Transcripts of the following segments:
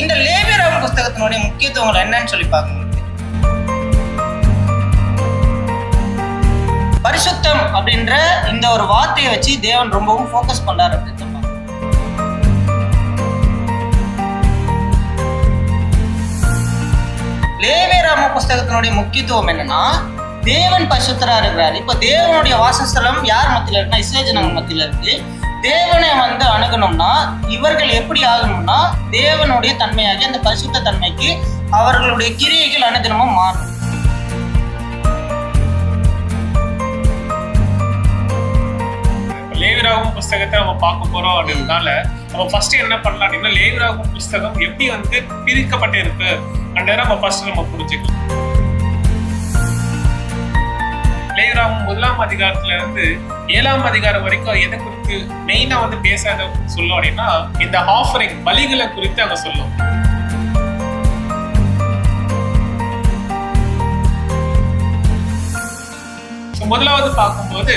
இந்த லேவியராம் புஸ்தகத்தினுடைய முக்கியத்துவங்கள் என்னன்னு சொல்லி பார்க்கணும். பரிசுத்தம் அப்படின்ற இந்த ஒரு வார்த்தையை வச்சு தேவன் ரொம்பவும் ஃபோக்கஸ் பண்ணார் அப்படின்னு சொல்லலாம் லேவியராம புஸ்தகத்தினுடைய முக்கியத்துவம் என்னன்னா தேவன் பரிசுத்தரா இருக்கிறார். இப்ப தேவனுடைய வாசஸ்தலம் யார் மத்தியில இருக்குன்னா இஸ்ரேல் ஜனங்க மத்தியில இருக்கு. தேவனை வந்து அணுகணும்னா இவர்கள் எப்படி ஆகணும்னா தேவனுடைய தன்மையாகி அந்த பரிசுத்த தன்மைக்கு அவர்களுடைய கிரியைகள் அனுதினமும் மாறும் லேவிராகும் புஸ்தகத்தை நம்ம பார்க்க போறோம் அப்படின்றதுனால நம்ம ஃபர்ஸ்ட் என்ன பண்ணலாம் அப்படின்னா லேவிராகும் புஸ்தகம் எப்படி வந்து பிரிக்கப்பட்டிருக்கு இருக்கு நம்ம ஃபர்ஸ்ட் நம்ம புரிஞ்சுக்கலாம். லேவிராகும் முதலாம் அதிகாரத்துல இருந்து ஏழாம் அதிகாரம் வரைக்கும் எதை குறித்து மெயினா வந்து பேசாத சொல்லும் அப்படின்னா இந்த ஆஃபரிங் பலிகளை குறித்து அவங்க சொல்லும் முதலாவது பார்க்கும்போது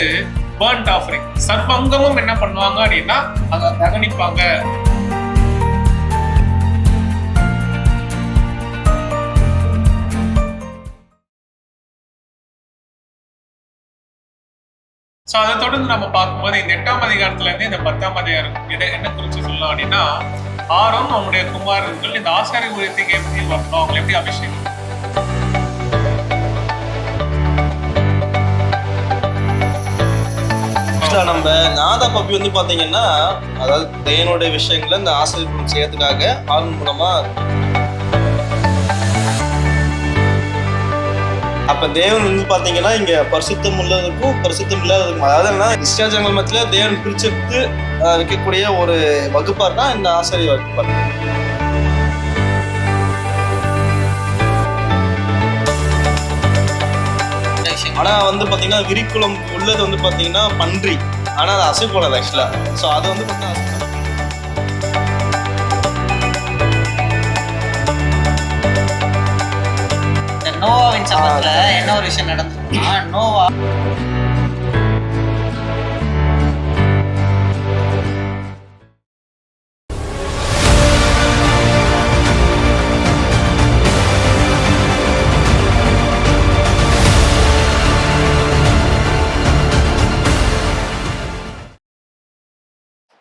பேர்ன்ட் ஆஃபரிங் சர்வங்கமும் என்ன பண்ணுவாங்க அப்படின்னா அங்க தகனிப்பாங்க ஸோ அதை தொடர்ந்து நம்ம பார்க்கும்போது இந்த எட்டாம் அதிகாரத்துல இருந்து இந்த பத்தாம் அதிகாரம் இதை என்ன குறித்து சொல்லலாம் அப்படின்னா ஆறும் அவங்களுடைய குமாரர்கள் இந்த ஆசாரிய ஊழியத்துக்கு எப்படி வரணும் அவங்களை எப்படி அபிஷேகம் நம்ம நாதா பப்பி வந்து பாத்தீங்கன்னா அதாவது தேவனுடைய விஷயங்களை இந்த ஆசிரியர் செய்யறதுக்காக ஆள் மூலமா அப்போ தேவன் வந்து பார்த்தீங்கன்னா இங்கே பரிசுத்தம் உள்ளதுக்கும் பரிசுத்தம் இல்லாததுக்கும் அதாவது என்ன இஷ்டாஜங்கள் மத்தியில் தேவன் பிரிச்செடுத்து வைக்கக்கூடிய ஒரு வகுப்பார் தான் இந்த ஆசிரியர் வகுப்பார். ஆனால் வந்து பார்த்தீங்கன்னா விரிக்குளம் உள்ளது வந்து பார்த்தீங்கன்னா பன்றி. ஆனால் அது அசைப்படாது ஆக்சுவலாக ஸோ அது வந்து பார்த்தீங்கன்னா என்ன ஒரு விஷயம் நடந்ததுன்னா நோவா.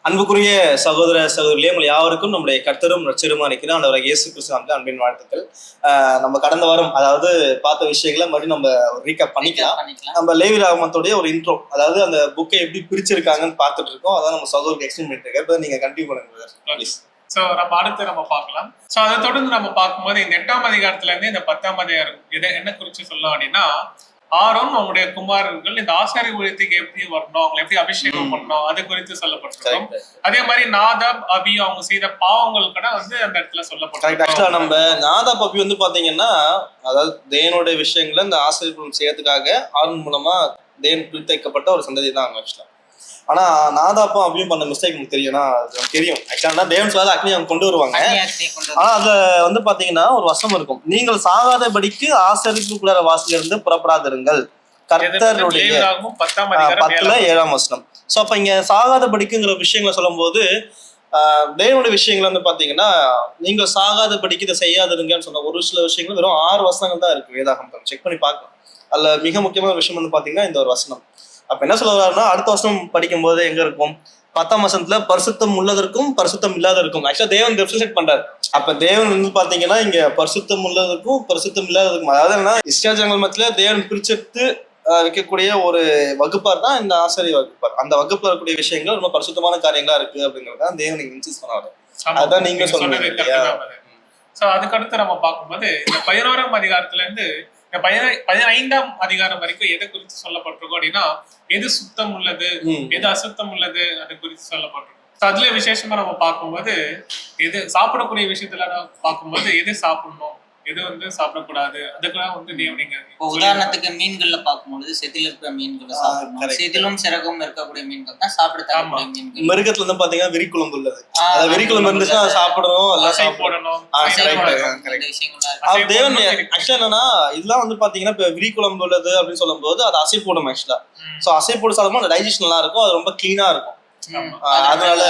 அன்புக்குரிய சகோதர சகோதரிகளே உங்கள் யாவருக்கும் நம்முடைய கர்த்தரும் ரட்சருமா இருக்கிற அந்த இயேசு கிறிஸ்து அன்பின் வாழ்த்துக்கள். நம்ம கடந்த வாரம் அதாவது பார்த்த விஷயங்களை மறுபடியும் நம்ம ரீகேப் பண்ணிக்கலாம். நம்ம லேவி ராகமத்தோடைய ஒரு இன்ட்ரோ அதாவது அந்த புக்கை எப்படி பிரிச்சிருக்காங்கன்னு பார்த்துட்டு இருக்கோம். அதான் நம்ம சகோதரருக்கு எக்ஸ்பிளைன் பண்ணிட்டு இருக்கேன் நீங்க கண்டினியூ பண்ணுங்க ப்ளீஸ் ஸோ நம்ம அடுத்து நம்ம பார்க்கலாம். ஸோ அதை தொடர்ந்து நம்ம பார்க்கும்போது இந்த எட்டாம் அதிகாரத்துல இருந்து இந்த பத்தாம் அதிகாரம் இதை என்ன குறித்து சொல்லலாம் அப்படின்னா ஆரோன் அவங்களுடைய குமாரர்கள் இந்த ஆசாரி ஊழியத்துக்கு எப்படி வரணும்? அவங்களை எப்படி அபிஷேகம். பண்ணணும்? அது குறித்து சொல்லப்பட்டிருக்கும். அதே மாதிரி நாதாப் அபி அவங்க செய்த பாவங்கள் கூட வந்து அந்த இடத்துல ஆக்சுவலா நம்ம சொல்லப்பட்டிருக்கும் நாதா பப்பி வந்து பாத்தீங்கன்னா அதாவது தேவனுடைய விஷயங்களை இந்த ஆசிரியர் செய்யறதுக்காக ஆர்வம் மூலமா தேவன் பிரித்தைக்கப்பட்ட ஒரு சந்ததி தான் ஆக்சுவலா ஆனா நாதாப்பும் அப்படியும் பண்ண மிஸ்டேக் எனக்கு தெரியும். ஏன்னா அது எனக்கு தெரியும். ஆக்சுவலா தேவன் சொல்லாத அக்னி அவங்க கொண்டு வருவாங்க. ஆனா அதுல வந்து பாத்தீங்கன்னா ஒரு வசனம் இருக்கும். நீங்கள் சாகாதபடிக்கு ஆசரிப்புக்குள்ளார வாசலிருந்து புறப்படாதிருங்கள். கர்த்தருடைய பத்துல ஏழாம் வசனம். சோ அப்ப இங்க சாகாதபடிக்குங்கிற விஷயங்களை சொல்லும்போது ஆஹ், தேவனுடைய விஷயங்கள் வந்து பாத்தீங்கன்னா நீங்கள் சாகாதபடிக்கு இதை செய்யாதிருங்கன்னு சொன்ன ஒரு சில விஷயங்கள் வெறும் ஆறு வசனங்கள் தான் இருக்கு. வேதாகமம் செக் பண்ணி பார்க்கலாம். அதுல மிக முக்கியமான விஷயம் வந்து பாத்தீங்கன்னா இந்த ஒரு வசனம். அப்ப என்ன சொல்லுவாருன்னா அடுத்த வசனம் படிக்கும்போது எங்க இருக்கும்? பத்தாம் வசனத்துல பரிசுத்தம் உள்ளதற்கும் பரிசுத்தம் இல்லாததற்கும். ஆக்சுவலா தேவன் ரெப்ரசென்ட் பண்றாரு. அப்ப தேவன் வந்து பாத்தீங்கன்னா இங்க பரிசுத்தம் உள்ளதற்கும் பரிசுத்தம் இல்லாததற்கும். அதாவது என்ன இஷ்டாஜங்கள் மத்தியில தேவன் பிரிச்செடுத்து வைக்கக்கூடிய ஒரு வகுப்பார் தான் இந்த ஆசிரியர் வகுப்பார். அந்த வகுப்புல இருக்கக்கூடிய விஷயங்கள் ரொம்ப பரிசுத்தமான காரியங்களா இருக்கு அப்படிங்கறத தேவன் இங்க இன்சிஸ்ட் பண்ணாரு. அதான் நீங்க சொன்னீங்க. So, அதுக்கடுத்து நம்ம பார்க்கும்போது இந்த பதினோராம் அதிகாரத்துல இருந்து இந்த பதினை- பதினைந்தாம் அதிகாரம் வரைக்கும் எதை குறித்து சொல்லப்பட்டிருக்கும் அப்படின்னா எது சுத்தம் உள்ளது. எது அசுத்தம் உள்ளது அது குறித்து சொல்லப்பட்டிருக்கும் அதுல விசேஷமா நம்ம பார்க்கும்போது எது சாப்பிடக்கூடிய விஷயத்துல நம்ம பார்க்கும்போது எது சாப்பிடணும் எது வந்து சாப்பிடக்கூடாது? அதுக்கெல்லாம் வந்து இப்போ உதாரணத்துக்கு மீன்கள்ல பார்க்கும்பொழுது செதில் இருக்கிற மீன்களை சாப்பிடணும். செதிலும் சிறகும் இருக்கக்கூடிய மீன்கள் தான் சாப்பிட தரக்கூடிய மீன்கள். மிருகத்துல வந்து பாத்தீங்கன்னா விரிக்குழம்பு உள்ளது. விரிக்குழம்பு இருந்துச்சுன்னா அதை சாப்பிடணும் எல்லாம் போடணும். தேவன். ஆக்சுவலா என்னன்னா இதெல்லாம் வந்து பாத்தீங்கன்னா இப்ப விரிக்குழம்பு உள்ளது அப்படின்னு சொல்லும்போது அது அசை போடும் ஆக்சுவலா. சோ அசை போடு சாப்பிடும்போது அந்த டைஜஷன் நல்லா இருக்கும். அது ரொம்ப கிளீனா இருக்கும். அதனால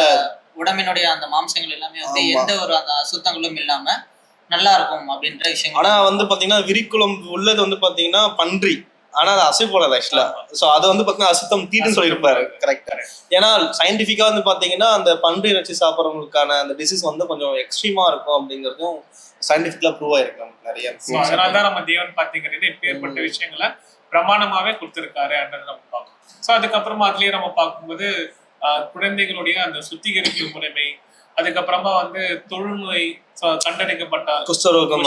உடம்பினுடைய அந்த மாம்சங்கள் எல்லாமே வந்து. எந்த ஒரு அந்த அசுத்தங்களும் இல்லாம நல்லா இருக்கும் அப்படின்ற விஷயம் ஆனா வந்து பாத்தீங்கன்னா விரிக்குளம் உள்ளது வந்து பாத்தீங்கன்னா பன்றி. ஆனா அது அசை போடாது ஆக்சுவலா சோ அது வந்து பாத்தீங்கன்னா அசுத்தம் தீட்டுன்னு சொல்லியிருப்பாரு. கரெக்டா ஏன்னா சயின்டிபிக்கா வந்து பாத்தீங்கன்னா அந்த பன்றி இறைச்சி சாப்பிட்றவங்களுக்கான அந்த டிசீஸ் வந்து கொஞ்சம் எக்ஸ்ட்ரீமா இருக்கும் அப்படிங்கறதும் சயின்டிபிக்கா ப்ரூவ் ஆயிருக்கு நமக்கு நிறைய. So, அதனாலதான் நம்ம தேவன் பாத்தீங்கன்னா இப்பேற்பட்ட விஷயங்களை பிரமாணமாவே கொடுத்திருக்காரு என்றதை நம்ம பார்க்கணும். சோ அதுக்கப்புறமா அதுலயே நம்ம பார்க்கும்போது குழந்தைகளுடைய அந்த சுத்திகரிப்பு முறைமை அதுக்கப்புறமா வந்து தொழுநோய் கண்டறிக்கப்பட்ட குஷ்டரோகம்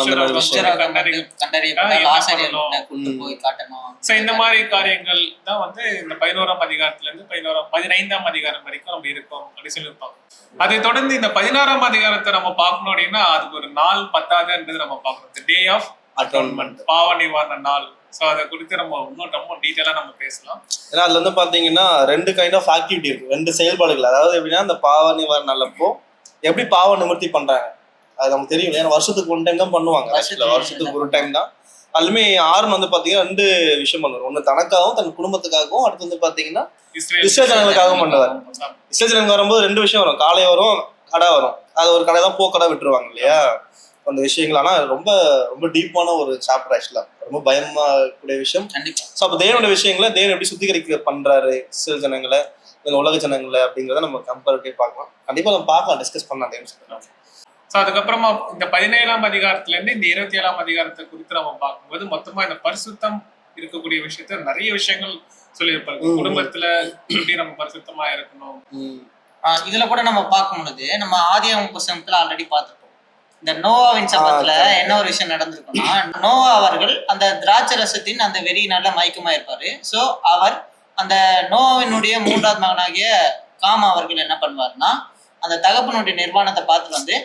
சோ இந்த மாதிரி காரியங்கள் தான் வந்து இந்த பதினோராம் அதிகாரத்துல இருந்து பதினோராம் பதினைந்தாம் அதிகாரம் வரைக்கும் நம்ம இருக்கோம் அப்படின்னு சொல்லியிருப்பாங்க அதை தொடர்ந்து இந்த பதினாறாம் அதிகாரத்தை நம்ம பார்க்கணும் அப்படின்னா அதுக்கு ஒரு நாள் பத்தாதுன்றது நம்ம பார்க்கணும். டே ஆஃப் அட்டோன்மெண்ட் பாவ நிவாரண நாள். சோ அதை குறித்து நம்ம இன்னும் ரொம்ப டீட்டெயிலா நம்ம பேசலாம். ஏன்னா அதுல வந்து பாத்தீங்கன்னா ரெண்டு கைண்ட் ஆஃப் ஆக்டிவிட்டி இருக்கு. ரெண்டு செயல்பாடுகள். அதாவது எப்படின்னா அந்த பாவ நிவாரண நாளப்போ எப்படி பாவ நிவர்த்தி பண்றாங்க? அது நமக்கு தெரியும். ஏன்னா வருஷத்துக்கு ஒன் டைம் தான் பண்ணுவாங்க. வருஷத்துக்கு ஒரு டைம் தான். அதுலயுமே ஆறுன்னு வந்து பாத்தீங்கன்னா ரெண்டு விஷயம் பண்ணுவார். ஒண்ணு தனக்காகவும் தன் குடும்பத்துக்காகவும் அடுத்து வந்து பாத்தீங்கன்னா இஸ்ரேல் இஸ்ரேல் ஜனங்களுக்காகவும் பண்ணுவார். இஸ்ரேல் ஜனங்க வரும்போது ரெண்டு விஷயம் வரும். காலை வரும் கடை வரும். அது ஒரு கடை தான் போக்கடை விட்டுருவாங்க இல்லையா? அந்த விஷயங்கள். ஆனா ரொம்ப ரொம்ப டீப்பான ஒரு சாப்டர் ஆக்சுவலா ரொம்ப பயமா கூடிய விஷயம். ஸோ அப்போ தேவனுடைய விஷயங்களை தேவன் எப்படி சுத்திகரிக்க பண்றாரு இஸ்ரேல் ஜனங்களை? உலக ஜனங்களை அப்படிங்கிறத நம்ம கம்பேரிட்டிவ் பார்க்கலாம். கண்டிப்பா நம்ம பார்க்கலாம் டிஸ்கஸ் பண்ணலாம் தேவன் சொல்றாங்க சோ அதுக்கப்புறமா இந்த பதினேழாம் அதிகாரத்துல இருந்து இந்த இருபத்தி ஏழாம் அதிகாரத்தை குறித்து நம்ம பார்க்கும்போது மொத்தமா இந்த பரிசுத்தம் இருக்கக்கூடிய விஷயத்த நிறைய விஷயங்கள் சொல்லியிருப்பாங்க. குடும்பத்துல எப்படி நம்ம பரிசுத்தமா இருக்கணும்? ஆஹ் இதுல கூட நம்ம பார்க்கும் பொழுது நம்ம ஆதியாகம புஸ்தகத்துல ஆல்ரெடி பார்த்திருப்போம். இந்த நோவாவின் சம்பத்துல correct. என்ன ஒரு விஷயம் நடந்திருக்கும்னா நோவா அவர்கள் அந்த திராட்சை ரசத்தின் அந்த வெறியினால மயக்கமா இருப்பாரு சோ அவர் அந்த நோவாவினுடைய மூன்றாவது மகனாகிய காம அவர்கள் என்ன பண்ணுவாருன்னா அந்த தகப்பனுடைய நிர்வாணத்தை பார்த்து வந்து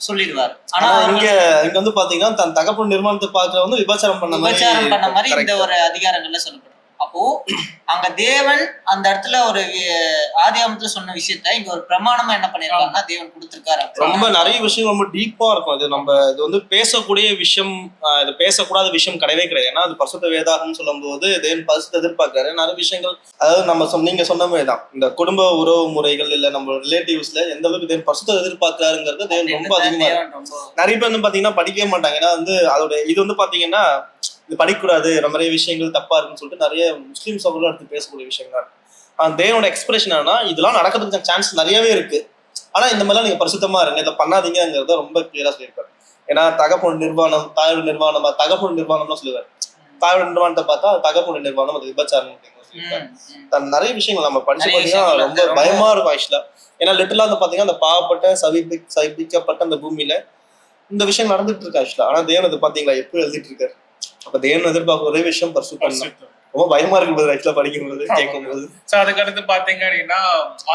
சொல்லிடுவார் ஆனா இங்க இங்க வந்து பாத்தீங்கன்னா தன் தகப்பன் நிர்மாணத்தை பார்க்கற வந்து விபச்சாரம் பண்ண மாதிரி விபச்சாரம் பண்ண மாதிரி இந்த. ஒரு அதிகாரங்கள்ல சொல்லப்படும் அப்போ அங்க தேவன் அந்த இடத்துல ஒரு வி- ஆதியாகமத்துல சொன்ன விஷயத்த இங்க ஒரு பிரமாணமா என்ன பண்ணிருக்காங்கன்னா தேவன் கொடுத்திருக்காரு ரொம்ப நிறைய விஷயம் ரொம்ப டீப்பா இருக்கும். இது நம்ம இது வந்து பேசக்கூடிய விஷயம் இது பேசக்கூடாத விஷயம் கிடையவே கிடையாது. ஏன்னா அது பரிசுத்த வேதாகம்னு சொல்லும்போது தேவன் பரிசுத்த எதிர்பார்க்காரு நிறைய விஷயங்கள் அதாவது நம்ம நீங்க சொன்ன மாதிரி தான். இந்த குடும்ப உறவு முறைகள் இல்ல நம்ம ரிலேட்டிவ்ஸ்ல எந்த அளவுக்கு தேவன் பரிசுத்த எதிர்பார்க்காருங்கிறது தேவன் ரொம்ப அதிகமா நிறைய பேர் வந்து பாத்தீங்கன்னா படிக்கவே மாட்டாங்க. ஏன்னா வந்து அதோட இது வந்து பாத்தீங்கன்னா இது படிக்கக்கூடாது நிறைய விஷயங்கள் தப்பா இருக்குன்னு சொல்லிட்டு நிறைய முஸ்லீம் சபைகளும் எடுத்து பேசக்கூடிய விஷயங்கள். இருக்கு ஆனா தேவனோட எக்ஸ்பிரஷன் ஆனா இதெல்லாம் நடக்கிறதுக்கு சான்ஸ் நிறையவே இருக்கு. ஆனா இந்த மாதிரிலாம் நீங்க பரிசுத்தமா இருங்க இதை பண்ணாதீங்கிறத ரொம்ப கிளியரா சொல்லியிருப்பாரு. ஏன்னா தகப்பொன் நிர்வாணம் தாயோட நிர்வாணம் தகப்பொன் நிர்வாணம்லாம் சொல்லுவார். தாயோட நிர்வாணத்தை பார்த்தா தகப்பொன் நிர்வாணம் அது விபச்சாரம் நிறைய விஷயங்கள் நம்ம படிச்சு பார்த்தீங்கன்னா ரொம்ப- பயமா இருக்கும் ஆக்சுவலா ஏன்னா லிட்டரலா வந்து பாத்தீங்கன்னா அந்த பாவப்பட்ட சவிப்பி சவிப்பிக்கப்பட்ட அந்த பூமியில இந்த விஷயம் நடந்துட்டு இருக்கு ஆக்சுவலா ஆனா தேவன் அது பாத்தீங்களா எப்படி எழுதிட்டு இருக்காரு? அப்ப தேவன் எதிர்பார்க்க ஒரே விஷயம் தான். பரிசுத்தம். ரொம்ப பயமா இருக்கும் ஆக்சுவலா படிக்கும்போது கேட்கும்போது. சோ அதுக்கு அடுத்து பாத்தீங்க அப்படின்னா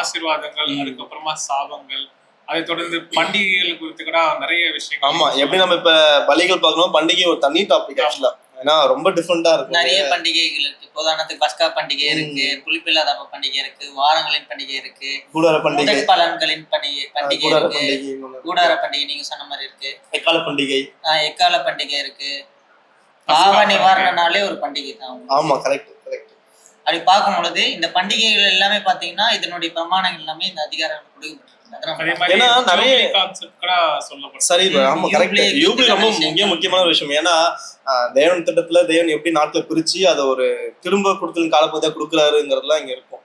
ஆசீர்வாதங்கள். அதுக்கப்புறமா சாபங்கள் அதை தொடர்ந்து பண்டிகைகள் குறித்து கூட நிறைய விஷயங்கள். ஆமா எப்படி நம்ம இப்ப பலிகள் பார்க்கணும் பண்டிகை ஒரு தனி டாபிக் ஆக்சுவலா ஏன்னா ரொம்ப டிஃப்ரெண்டா இருக்கும் நிறைய பண்டிகைகள் இருக்கு. உதாரணத்துக்கு பஸ்கா பண்டிகை இருக்கு புளிப்பில்லாத அப்ப பண்டிகை இருக்கு வாரங்களின் பண்டிகை இருக்கு கூடார பண்டிகை. பலன்களின் பண்டிகை பண்டிகை கூடார இருக்கு. இருக்கு. கூடார பண்டிகை நீங்க சொன்ன மாதிரி இருக்கு. எக்கால பண்டிகை. ஆஹ் எக்கால பண்டிகை இருக்கு. பாவ பண்டிகை. நிவாரண நாளே ஒரு பண்டிகை தான் ஆமா கரெக்ட் கரெக்ட் அப்படி பார்க்கும் பொழுது இந்த பண்டிகைகள் எல்லாமே பாத்தீங்கன்னா இதனுடைய பிரமாணங்கள் எல்லாமே இந்த அதிகாரங்கள் கொடுக்கப்பட்டிருக்கு அதை நம்ம அதே மாதிரி ஏன்னா நிறைய- கான்செப்ட் கூட சொல்லப்படும். சரி bro. ம், ஆமா யூபிலே கரெக்ட் யூபிலி ரொம்ப விஷயம். முக்கிய முக்கியமான ஒரு விஷயம். ஏன்னா தேவன் திட்டத்துல தேவன் எப்படி நாட்டுல பிரிச்சு அதை ஒரு திரும்ப கொடுத்தல் காலப்பதியா கொடுக்குறாருங்கிறதுலாம் இங்க இருக்கும்.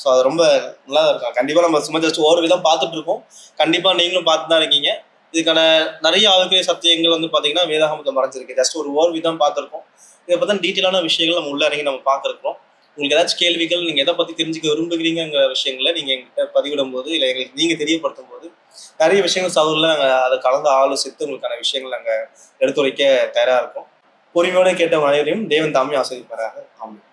ஸோ அது ரொம்ப நல்லா தான் இருக்கும். கண்டிப்பா நம்ம சும்மா ஜஸ்ட் ஒரு விதம் பார்த்துட்டு இருக்கோம். கண்டிப்பா நீங்களும் பார்த்து தான் இருக்கீங்க. இதுக்கான நிறைய ஆளுக்கை சத்தியங்கள் வந்து பார்த்தீங்கன்னா வேதாகமத்தில் மறைஞ்சிருக்கு. ஜஸ்ட் ஒரு ஓர் விதம் பார்த்துருக்கோம். இதை பற்றி டீட்டெயிலான விஷயங்கள் நம்ம உள்ள இறங்கி நம்ம பார்த்துருக்கோம் உங்களுக்கு ஏதாச்சும் கேள்விகள் நீங்கள் எதை பற்றி தெரிஞ்சுக்க விரும்புகிறீங்கிற விஷயங்களை நீங்கள் எங்கிட்ட பதிவிடும் போது இல்லை எங்களுக்கு நீங்கள் தெரியப்படுத்தும் போது நிறைய விஷயங்கள் சவுரில் நாங்கள் அதை கலந்து ஆலோசித்து உங்களுக்கான விஷயங்கள் நாங்கள் எடுத்துரைக்க தயாராக இருக்கோம். பொறுமையோடு கேட்ட அனைவரையும் தேவன் தாமே ஆசிரியப்பாராக ஆமாம்